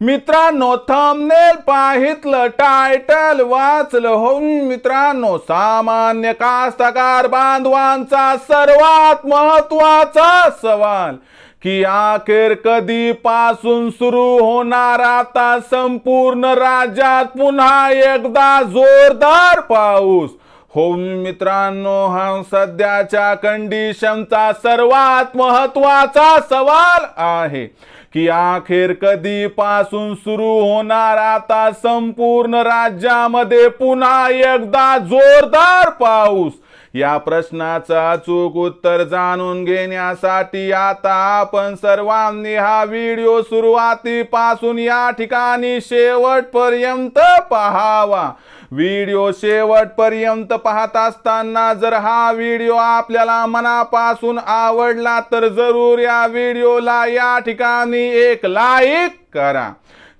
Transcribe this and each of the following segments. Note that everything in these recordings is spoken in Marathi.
मित्रांनो थंबनेल पाहितलं टायटल वाचलं होऊन मित्रांनो सामान्य कास्तकार बांधवांचा सर्वात महत्त्वाचा सवाल की अखेर कधीपासून सुरू होणार आता संपूर्ण राज्यात पुन्हा एकदा जोरदार पाऊस? हो मित्रांनो हा सध्याच्या कंडिशनचा सर्वात महत्त्वाचा सवाल आहे. की अखेर कधीपासून सुरू होणार आता संपूर्ण राज्यामध्ये पुन्हा एकदा जोरदार पाऊस. या प्रश्नाचं अचूक उत्तर जाणून घेण्यासाठी आता आपण सर्वांनी हा व्हिडिओ सुरुवातीपासून या ठिकाणी शेवटपर्यंत पहावा. व्हिडिओ शेवटपर्यंत पाहत असताना जर हा व्हिडिओ आपल्याला मनापासून आवडला तर जरूर या व्हिडिओला या ठिकाणी एक लाईक करा.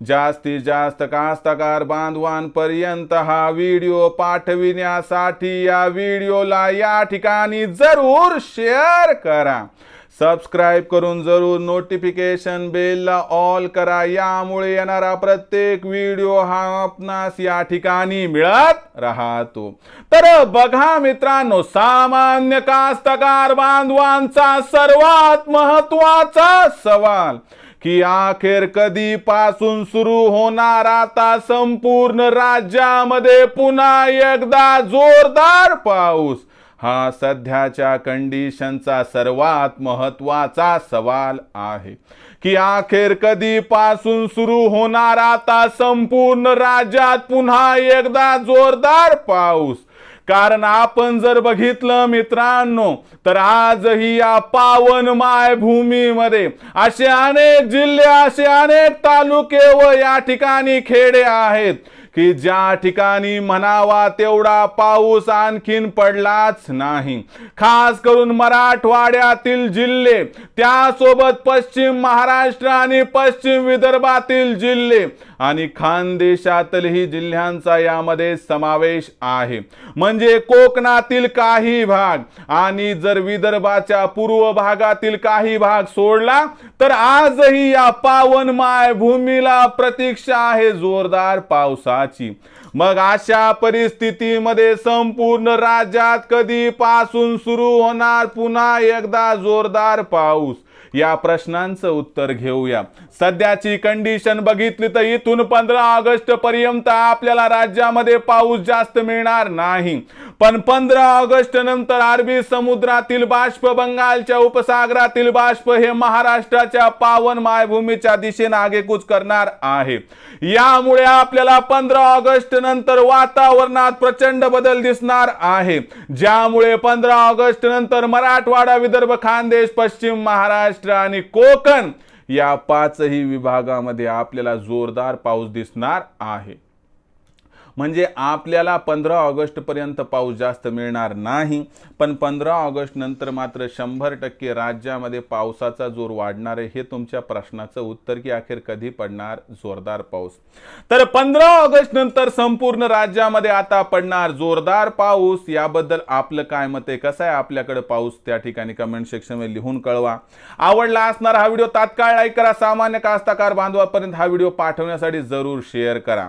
जास्तीत जास्त कास्तकार बांधवांपर्यंत हा व्हिडिओ पाठविण्यासाठी या व्हिडिओला या ठिकाणी जरूर शेअर करा. सबस्क्राईब करून जरूर नोटिफिकेशन बेलला ऑल करा. यामुळे येणारा प्रत्येक व्हिडिओ हा आपणास या ठिकाणी मिळत राहतो. तर बघा मित्रांनो सामान्य कास्तकार बांधवांचा सर्वात महत्त्वाचा सवाल की अखेर कधीपासून सुरू होणार आता संपूर्ण राज्यामध्ये पुन्हा एकदा जोरदार पाऊस? हा सध्याच्या कंडिशनचा सर्वात महत्त्वाचा सवाल आहे. की अखेर कधीपासून सुरू होणार आता संपूर्ण राज्यात पुन्हा एकदा जोरदार पाऊस? कारण आपण जर बघितलं मित्रांनो तर आजही या पावन मायभूमीमध्ये असे अनेक जिल्हे असे अनेक तालुके व या ठिकाणी खेडे आहेत. की ज्या ठिकाणी म्हणावा तेवढा पाऊस आणखीन पडलाच नाही. खास करून मराठवाड्यातील जिल्हे त्यासोबत पश्चिम महाराष्ट्र आणि पश्चिम विदर्भातील जिल्हे. आणि खानदेशातीलही जिल्ह्यांचा यामध्ये समावेश आहे. म्हणजे कोकणातील काही भाग आणि जर विदर्भाच्या पूर्व भागातील काही भाग सोडला तर आजही या पावन मायभूमीला प्रतीक्षा आहे जोरदार पावसाची. मग अशा परिस्थितीमध्ये संपूर्ण राज्यात कधीपासून सुरू होणार पुन्हा एकदा जोरदार पाऊस? या प्रश्नांचं उत्तर घेऊया. सध्याची कंडिशन बघितली तर इथून पंधरा ऑगस्ट पर्यंत आपल्याला राज्यामध्ये पाऊस जास्त मिळणार नाही. पण पंधरा ऑगस्ट नंतर अरबी समुद्रातील बाष्प बंगालच्या उपसागरातील बाष्प हे महाराष्ट्राच्या पावन मायभूमीच्या दिशेने आगेकूच करणार आहे. यामुळे आपल्याला पंधरा ऑगस्ट नंतर वातावरणात प्रचंड बदल दिसणार आहे. ज्यामुळे पंधरा ऑगस्ट नंतर मराठवाडा विदर्भ खानदेश पश्चिम महाराष्ट्र आणि कोकण या पाचही विभागामध्ये आपल्याला जोरदार पाऊस दिसणार आहे. म्हणजे आपल्याला पंधरा ऑगस्टपर्यंत पाऊस जास्त मिळणार नाही. पण पंधरा ऑगस्ट नंतर मात्र शंभर टक्के राज्यामध्ये पावसाचा जोर वाढणार आहे हे तुमच्या प्रश्नाचं उत्तर की अखेर कधी पडणार जोरदार पाऊस? तर पंधरा ऑगस्ट नंतर संपूर्ण राज्यामध्ये आता पडणार जोरदार पाऊस. याबद्दल आपलं काय मत आहे? कसं आहे आपल्याकडे पाऊस? त्या ठिकाणी कमेंट सेक्शनमध्ये लिहून कळवा. आवडला असणारा हा व्हिडिओ तात्काळ लाईक करा. सामान्य कास्ताकार बांधवापर्यंत हा व्हिडिओ पाठवण्यासाठी जरूर शेअर करा.